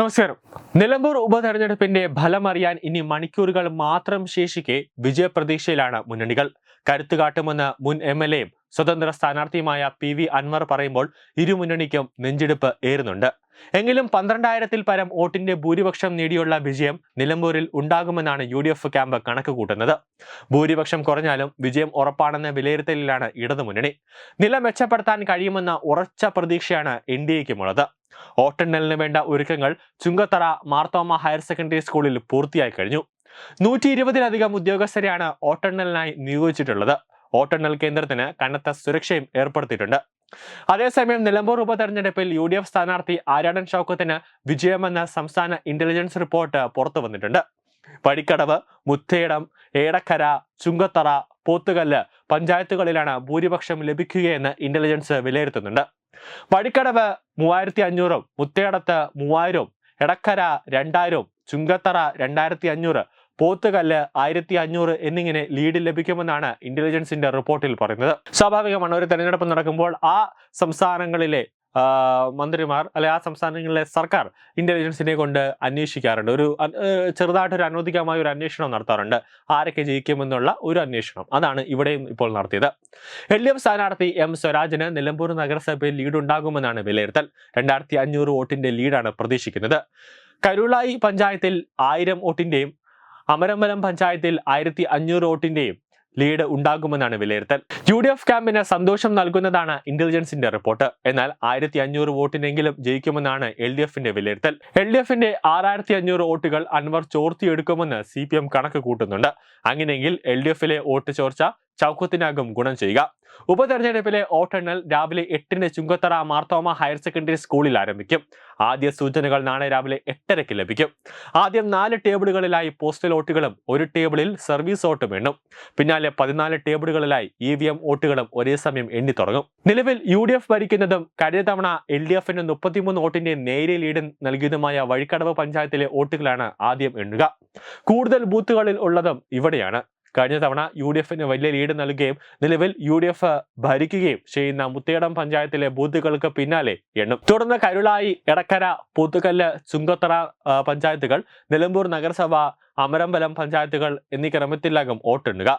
നമസ്കാരം. നിലമ്പൂർ ഉപതെരഞ്ഞെടുപ്പിന്റെ ഫലമറിയാൻ ഇനി മണിക്കൂറുകൾ മാത്രം ശേഷിക്കെ വിജയപ്രതീക്ഷയിലാണ് മുന്നണികൾ. കരുത്തു കാട്ടുമെന്ന് മുൻ എം എൽ എയും സ്വതന്ത്ര സ്ഥാനാർത്ഥിയുമായ പി വി അൻവർ പറയുമ്പോൾ ഇരുമുന്നണിക്കും നെഞ്ചിടിപ്പ് ഏറുന്നുണ്ട്. എങ്കിലും പന്ത്രണ്ടായിരത്തിൽ പരം വോട്ടിന്റെ ഭൂരിപക്ഷം നേടിയുള്ള വിജയം നിലമ്പൂരിൽ ഉണ്ടാകുമെന്നാണ് യു ഡി എഫ് ക്യാമ്പ് കണക്ക് കൂട്ടുന്നത്. ഭൂരിപക്ഷം കുറഞ്ഞാലും വിജയം ഉറപ്പാണെന്ന വിലയിരുത്തലിലാണ് ഇടതുമുന്നണി നില മെച്ചപ്പെടുത്താൻ കഴിയുമെന്ന ഉറച്ച പ്രതീക്ഷയാണ് എൻ ഡി എക്കുമുള്ളത് വോട്ടെണ്ണലിന് വേണ്ട ഒരുക്കങ്ങൾ ചുങ്കത്തറ മാർത്തോമ ഹയർ സെക്കൻഡറി സ്കൂളിൽ പൂർത്തിയായി കഴിഞ്ഞു. നൂറ്റി ഇരുപതിലധികം ഉദ്യോഗസ്ഥരെയാണ് വോട്ടെണ്ണലിനായി നിയോഗിച്ചിട്ടുള്ളത്. വോട്ടെണ്ണൽ കേന്ദ്രത്തിന് കനത്ത സുരക്ഷയും ഏർപ്പെടുത്തിയിട്ടുണ്ട്. അതേസമയം നിലമ്പൂർ ഉപതെരഞ്ഞെടുപ്പിൽ യു ഡി എഫ് സ്ഥാനാർത്ഥി ആരാടൻ ഷൗക്കത്തിന് വിജയമെന്ന സംസ്ഥാന ഇന്റലിജൻസ് റിപ്പോർട്ട് പുറത്തു വന്നിട്ടുണ്ട്. പടിക്കടവ് മുത്തേടം ഏടക്കര ചുങ്കത്തറ പോത്തുകല്ല് പഞ്ചായത്തുകളിലാണ് ഭൂരിപക്ഷം ലഭിക്കുകയെന്ന് ഇന്റലിജൻസ് വിലയിരുത്തുന്നുണ്ട്. പടിക്കടവ് മൂവായിരത്തി അഞ്ഞൂറും മുത്തേടത്ത് മൂവായിരവും എടക്കര രണ്ടായിരവും ചുങ്കത്തറ രണ്ടായിരത്തി അഞ്ഞൂറ് പോത്തുകല്ല് ആയിരത്തി അഞ്ഞൂറ് എന്നിങ്ങനെ ലീഡ് ലഭിക്കുമെന്നാണ് ഇന്റലിജൻസിന്റെ റിപ്പോർട്ടിൽ പറയുന്നത്. സ്വാഭാവികമാണ് ഒരു തെരഞ്ഞെടുപ്പ് നടക്കുമ്പോൾ ആ സംസ്ഥാനങ്ങളിലെ മന്ത്രിമാർ അല്ലെ ആ സംസ്ഥാനങ്ങളിലെ സർക്കാർ ഇന്റലിജൻസിനെ കൊണ്ട് അന്വേഷിക്കാറുണ്ട്. ഒരു ചെറുതായിട്ട് ഒരു അനൗദ്യോഗികമായ ഒരു അന്വേഷണം നടത്താറുണ്ട്. ആരൊക്കെ ജയിക്കുമെന്നുള്ള ഒരു അന്വേഷണം. അതാണ് ഇവിടെയും ഇപ്പോൾ നടത്തിയത്. എൽ ഡി എഫ് സ്ഥാനാർത്ഥി എം സ്വരാജിന് നിലമ്പൂർ നഗരസഭയിൽ ലീഡ് ഉണ്ടാകുമെന്നാണ് വിലയിരുത്തൽ. രണ്ടായിരത്തി അഞ്ഞൂറ് വോട്ടിന്റെ ലീഡാണ് പ്രതീക്ഷിക്കുന്നത്. കരുളായി പഞ്ചായത്തിൽ ആയിരം വോട്ടിന്റെയും അമരമ്പലം പഞ്ചായത്തിൽ ആയിരത്തി അഞ്ഞൂറ് വോട്ടിന്റെയും ലീഡ് ഉണ്ടാകുമെന്നാണ് വിലയിരുത്തൽ. യു ഡി എഫ് ക്യാമ്പിന് സന്തോഷം നൽകുന്നതാണ് ഇന്റലിജൻസിന്റെ റിപ്പോർട്ട്. എന്നാൽ ആയിരത്തി അഞ്ഞൂറ് വോട്ടിനെങ്കിലും ജയിക്കുമെന്നാണ് എൽ ഡി എഫിന്റെ വിലയിരുത്തൽ. എൽ ഡി എഫിന്റെ ആറായിരത്തി അഞ്ഞൂറ് വോട്ടുകൾ അൻവർ ചോർത്തിയെടുക്കുമെന്ന് സി പി എം കണക്ക് കൂട്ടുന്നുണ്ട്. അങ്ങനെയെങ്കിൽ എൽ ഡി എഫിലെ വോട്ട് ചോർച്ച ചൗക്കത്തിനാകും ഗുണം ചെയ്യുക. ഉപതെരഞ്ഞെടുപ്പിലെ വോട്ടെണ്ണൽ രാവിലെ എട്ടിന് ചുങ്കത്തറ മാർത്തോമ ഹയർ സെക്കൻഡറി സ്കൂളിൽ ആരംഭിക്കും. ആദ്യ സൂചനകൾ നാളെ രാവിലെ എട്ടരയ്ക്ക് ലഭിക്കും. ആദ്യം നാല് ടേബിളുകളിലായി പോസ്റ്റൽ വോട്ടുകളും ഒരു ടേബിളിൽ സർവീസ് വോട്ടും എണ്ണും. പിന്നാലെ പതിനാല് ടേബിളുകളിലായി ഇ വി എം വോട്ടുകളും ഒരേ സമയം എണ്ണി തുടങ്ങും. നിലവിൽ യു ഡി എഫ് ഭരിക്കുന്നതും കഴിഞ്ഞ തവണ എൽ ഡി എഫിന് മുപ്പത്തിമൂന്ന് വോട്ടിന്റെ നേരിയ ലീഡ് നൽകിയതുമായ വഴിക്കടവ് പഞ്ചായത്തിലെ വോട്ടുകളാണ് ആദ്യം എണ്ണുക. കൂടുതൽ ബൂത്തുകളിൽ ഉള്ളതും ഇവിടെയാണ്. കഴിഞ്ഞ തവണ യു ഡി എഫിന് വലിയ ലീഡ് നൽകുകയും നിലവിൽ യു ഡി എഫ് ഭരിക്കുകയും ചെയ്യുന്ന മുത്തേടം പഞ്ചായത്തിലെ ബൂത്തുകൾക്ക് പിന്നാലെ എണ്ണും. തുടർന്ന് കരുളായി എടക്കര പൂത്തുകല്ല് ചുങ്കത്തറ പഞ്ചായത്തുകൾ നിലമ്പൂർ നഗരസഭ അമരമ്പലം പഞ്ചായത്തുകൾ എന്നീ ക്രമത്തിലാകും വോട്ടെണ്ണുക.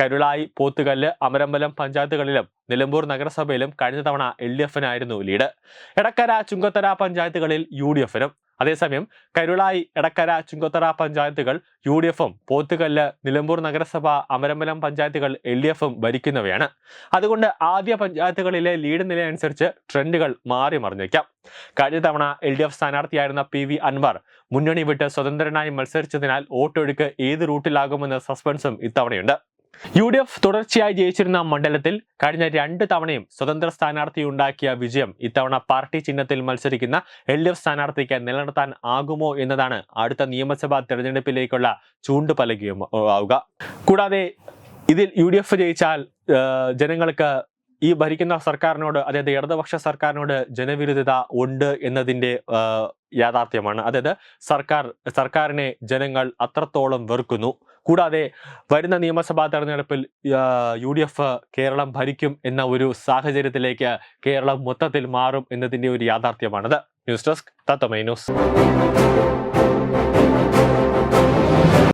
കരുളായി പോത്തുകല്ല് അമരമ്പലം പഞ്ചായത്തുകളിലും നിലമ്പൂർ നഗരസഭയിലും കഴിഞ്ഞ തവണ എൽ ഡി എഫിനായിരുന്നു ലീഡ്. എടക്കര ചുങ്കത്തറ പഞ്ചായത്തുകളിൽ യു ഡി എഫിനും അതേസമയം കരുളായി എടക്കര ചുങ്കത്തറ പഞ്ചായത്തുകൾ യു ഡി എഫും പോത്തുകല്ല് നിലമ്പൂർ നഗരസഭ അമരമ്പലം പഞ്ചായത്തുകൾ എൽ ഡി എഫും ഭരിക്കുന്നവയാണ്. അതുകൊണ്ട് ആദ്യ പഞ്ചായത്തുകളിലെ ലീഡ് നില അനുസരിച്ച് ട്രെൻഡുകൾ മാറി മറിഞ്ഞേക്കാം. കഴിഞ്ഞ തവണ എൽ ഡി എഫ് സ്ഥാനാർത്ഥിയായിരുന്ന പി വി അൻവർ മുന്നണി വിട്ട് സ്വതന്ത്രനായി മത്സരിച്ചതിനാൽ വോട്ടൊഴുക്ക് ഏത് റൂട്ടിലാകുമെന്ന് സസ്പെൻസും ഇത്തവണയുണ്ട്. യു ഡി എഫ് തുടർച്ചയായി ജയിച്ചിരുന്ന മണ്ഡലത്തിൽ കഴിഞ്ഞ രണ്ട് തവണയും സ്വതന്ത്ര സ്ഥാനാർത്ഥി ഉണ്ടാക്കിയ വിജയം ഇത്തവണ പാർട്ടി ചിഹ്നത്തിൽ മത്സരിക്കുന്ന എൽ ഡി എഫ് സ്ഥാനാർത്ഥിക്ക് നിലനിർത്താൻ ആകുമോ എന്നതാണ് അടുത്ത നിയമസഭാ തെരഞ്ഞെടുപ്പിലേക്കുള്ള ചൂണ്ടുപലകയും ആവുക. കൂടാതെ ഇതിൽ യു ഡി എഫ് ജയിച്ചാൽ ജനങ്ങൾക്ക് ഈ ഭരിക്കുന്ന സർക്കാരിനോട് അതായത് ഇടതുപക്ഷ സർക്കാരിനോട് ജനവിരുദ്ധത ഉണ്ട് എന്നതിന്റെ യാഥാർത്ഥ്യമാണ്. അതായത് സർക്കാർ സർക്കാരിനെ ജനങ്ങൾ അത്രത്തോളം വെറുക്കുന്നു. കൂടാതെ വരുന്ന നിയമസഭാ തെരഞ്ഞെടുപ്പിൽ യു ഡി എഫ് കേരളം ഭരിക്കും എന്ന ഒരു സാഹചര്യത്തിലേക്ക് കേരളം മൊത്തത്തിൽ മാറും എന്നതിന്റെ ഒരു യാഥാർത്ഥ്യമാണത്. ന്യൂസ് ഡെസ്ക് തത്തമൈ ന്യൂസ്.